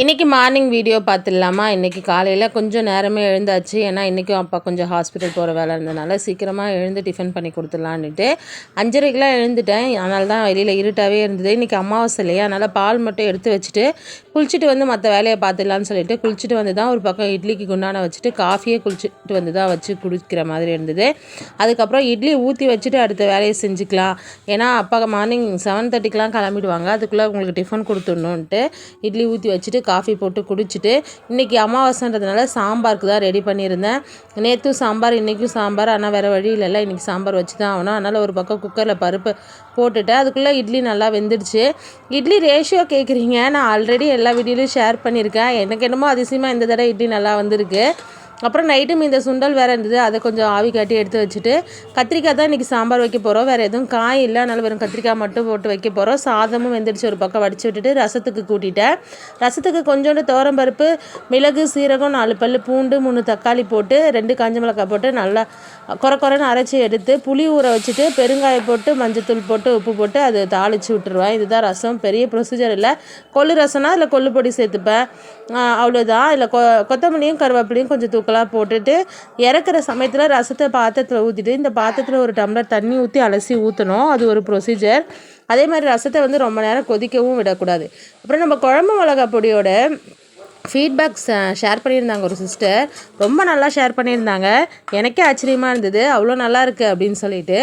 இன்றைக்கி morning video பார்த்துடலாமா? இன்றைக்கி காலையில் கொஞ்சம் நேரமே எழுந்தாச்சு. ஏன்னா இன்றைக்கும் அப்பா கொஞ்சம் ஹாஸ்பிட்டல் போகிற வேலை இருந்ததுனால சீக்கிரமாக எழுந்து டிஃபன் பண்ணி கொடுத்துடலான்ட்டு அஞ்சரைக்கெலாம் எழுந்துட்டேன். அதனால தான் வெளியில் இருட்டாகவே இருந்தது. இன்றைக்கி அமாவாசை இல்லையா? அதனால் பால் மட்டும் எடுத்து வச்சுட்டு குளிச்சுட்டு வந்து மற்ற வேலையை பார்த்துடலான்னு சொல்லிட்டு குளிச்சுட்டு வந்து தான் ஒரு பக்கம் இட்லிக்கு குண்டான வச்சுட்டு காஃபியே குளிச்சுட்டு வந்து தான் வச்சு குடிக்கிற மாதிரி இருந்தது. அதுக்கப்புறம் இட்லி ஊற்றி வச்சுட்டு அடுத்த வேலையை செஞ்சுக்கலாம். ஏன்னா அப்பா மார்னிங் செவன் தேர்ட்டிக்கெலாம் கிளம்பிடுவாங்க. அதுக்குள்ளே உங்களுக்கு டிஃபன் கொடுத்துடணுன்ட்டு இட்லி ஊற்றி வச்சுட்டு காஃபி போட்டு குடிச்சிட்டு இன்றைக்கி அமாவாசைன்றதுனால சாம்பாருக்கு தான் ரெடி பண்ணியிருந்தேன். நேற்றும் சாம்பார் இன்றைக்கும் சாம்பார். ஆனால் வேறு வழி இன்றைக்கி சாம்பார் வச்சு தான் ஆகணும். அதனால் ஒரு பக்கம் குக்கரில் பருப்பு போட்டுட்டு அதுக்குள்ளே இட்லி நல்லா வெந்துடுச்சு. இட்லி ரேஷியோ கேட்குறீங்க நான் ஆல்ரெடி எல்லா வீடியோலையும் ஷேர் பண்ணியிருக்கேன். எனக்கு என்னமோ அதிசயமாக இந்த தடவை இட்லி நல்லா வந்திருக்கு. அப்புறம் நைட்டும் இந்த சுண்டல் வேறு இருந்தது. அதை கொஞ்சம் ஆவி காட்டி எடுத்து வச்சுட்டு கத்திரிக்காய் தான் இன்றைக்கி சாம்பார் வைக்க போகிறோம் வேறு எதுவும் காய் இல்லை. அதனால் வெறும் கத்திரிக்காய் மட்டும் போட்டு வைக்க போகிறோம் சாதமும் வெந்துடுச்சு. ஒரு பக்கம் வடித்து விட்டுட்டு ரசத்துக்கு கூட்டிட்டேன். ரசத்துக்கு கொஞ்சோண்டு பருப்பு மிளகு சீரகம் நாலு பல் பூண்டு மூணு தக்காளி போட்டு ரெண்டு காஞ்ச மிளகாய் போட்டு நல்லா குறை குறைன்னு அரைச்சி எடுத்து புளி ஊற வச்சுட்டு பெருங்காயம் போட்டு மஞ்சத்தூள் போட்டு உப்பு போட்டு அது தாளித்து விட்டுருவேன். இதுதான் ரசம். பெரிய ப்ரொசீஜர் இல்லை. கொள்ளு ரசம்னா அதில் கொள்ளு பொடி சேர்த்துப்பேன். அவ்வளோதான் இல்லை கொ கொத்தமல்லியும் கருவேப்பிலையும் கொஞ்சம் தூக்கம் தூக்கலாக போட்டுட்டு இறக்குற சமயத்தில் ரசத்தை பாத்திரத்தில் ஊற்றிட்டு இந்த பாத்திரத்தில் ஒரு டம்ளர் தண்ணி ஊற்றி அலசி ஊற்றணும் அது ஒரு ப்ரொசீஜர் அதே மாதிரி ரசத்தை வந்து ரொம்ப நேரம் கொதிக்கவும் விடக்கூடாது. அப்புறம் நம்ம குழம்பு மிளகா பொடியோட ஃபீட்பேக்ஸ் ஷேர் பண்ணியிருந்தாங்க ஒரு சிஸ்டர் ரொம்ப நல்லா ஷேர் பண்ணியிருந்தாங்க. எனக்கே ஆச்சரியமாக இருந்தது. அவ்வளோ நல்லா இருக்குது அப்படின்னு சொல்லிட்டு.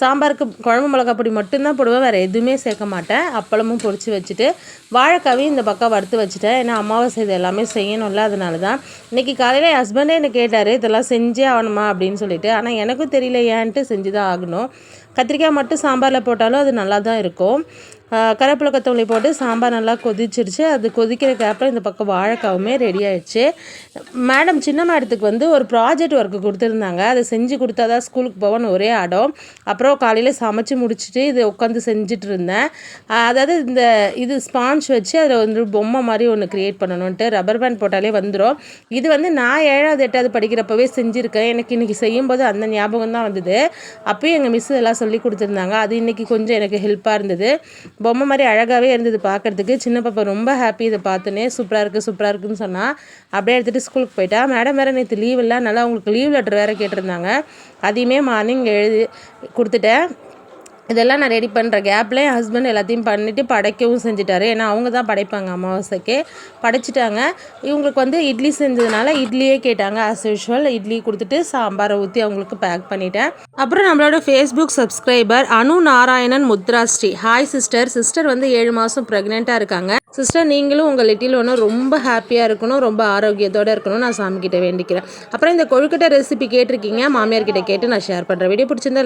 சாம்பாருக்கு குழம்பு மிளகா பொடி மட்டும்தான் போடுவேன் வேறு எதுவுமே சேர்க்க மாட்டேன். அப்பளமும் பொடிச்சு வச்சுட்டு வாழைக்காவையும் இந்த பக்கம் வறுத்து வச்சுட்டேன். ஏன்னா அமாவாசை இது எல்லாமே செய்யணும்ல அதனால தான் இன்றைக்கி காலையில் என் ஹஸ்பண்டே என்ன கேட்டார் இதெல்லாம் செஞ்சே ஆகணுமா? அப்படின்னு சொல்லிட்டு. ஆனால் எனக்கும் தெரியல ஏன்ட்டு செஞ்சு தான் ஆகணும். கத்திரிக்காய் மட்டும் சாம்பாரில் போட்டாலும் அது நல்லா தான் இருக்கும் கருவேப்பிலை கொத்தமல்லி போட்டு சாம்பார் நல்லா கொதிச்சிருச்சு. அது கொதிக்கிற கேப்பில் இந்த பக்கம் வாழைக்காவுமே ரெடி ஆயிடுச்சு. மேடம் சின்ன மேடத்துக்கு வந்து ஒரு ப்ராஜெக்ட் ஒர்க்கு கொடுத்துருந்தாங்க. அதை செஞ்சு கொடுத்தா தான் ஸ்கூலுக்கு போவோன்னு ஒரே ஆடம் அப்புறம் காலையில் சமைச்சு முடிச்சுட்டு இதை உட்காந்து செஞ்சுட்டு இருந்தேன் அதாவது இந்த இது ஸ்பாஞ்ச் வச்சு அதில் வந்து பொம்மை மாதிரி ஒன்று க்ரியேட் பண்ணணுன்ட்டு ரப்பர் பேண்ட் போட்டாலே வந்துடும் இது வந்து நான் ஏழாவது எட்டாவது படிக்கிறப்பவே செஞ்சுருக்கேன். எனக்கு இன்றைக்கி செய்யும்போது அந்த ஞாபகம் தான் வந்தது. அப்போயும் எங்கள் மிஸ் எல்லாம் சொல்லி கொடுத்துருந்தாங்க. அது இன்றைக்கி கொஞ்சம் எனக்கு ஹெல்ப்பாக இருந்தது. பொம்மை மாதிரி அழகாகவே இருந்தது பார்க்குறதுக்கு. சின்ன பாப்பா ரொம்ப ஹாப்பி இதை பார்த்துனே சூப்பராக இருக்குது சூப்பராக இருக்குதுன்னு சொன்னால் அப்படியே எடுத்துகிட்டு ஸ்கூலுக்கு போயிட்டா. மேடம் வேறு நேற்று லீவ் இல்லை நல்லா உங்களுக்கு லீவ் லெட்டர் வேறு கேட்டிருந்தாங்க. அதையுமே மார்னிங் எழுதி கொடுத்துட்டேன். இதெல்லாம் நான் ரெடி பண்ணுற கேப்பில் என் ஹஸ்பண்ட் எல்லாத்தையும் பண்ணிவிட்டு படைக்கவும் செஞ்சுட்டாரு. ஏன்னா அவங்க தான் படைப்பாங்க அமாவாசைக்கு. படைச்சிட்டாங்க. இவங்களுக்கு வந்து இட்லி செஞ்சதுனால இட்லியே கேட்டாங்க. ஆஸ் யூஷுவல் இட்லி கொடுத்துட்டு சாம்பாரை ஊற்றி அவங்களுக்கு பேக் பண்ணிட்டேன். அப்புறம் நம்மளோட Facebook subscriber Anu Narayanan Mudrashree. Hi sister sister வந்து ஏழு மாதம் ப்ரெக்னெண்ட்டாக இருக்காங்க. சிஸ்டர் நீங்களும் உங்கள் லிட்டில் ஒன்று ரொம்ப ஹாப்பியாக இருக்கணும். ரொம்ப ஆரோக்கியத்தோடு இருக்கணும். நான் சாமி வேண்டிக்கிறேன். அப்புறம் இந்த கொழுக்கட்டை ரெசிபி கேட்டிருக்கீங்க. மாமியார் கிட்ட கேட்டு நான் ஷேர் பண்ணுறேன் வீடியோ பிடிச்சிருந்தா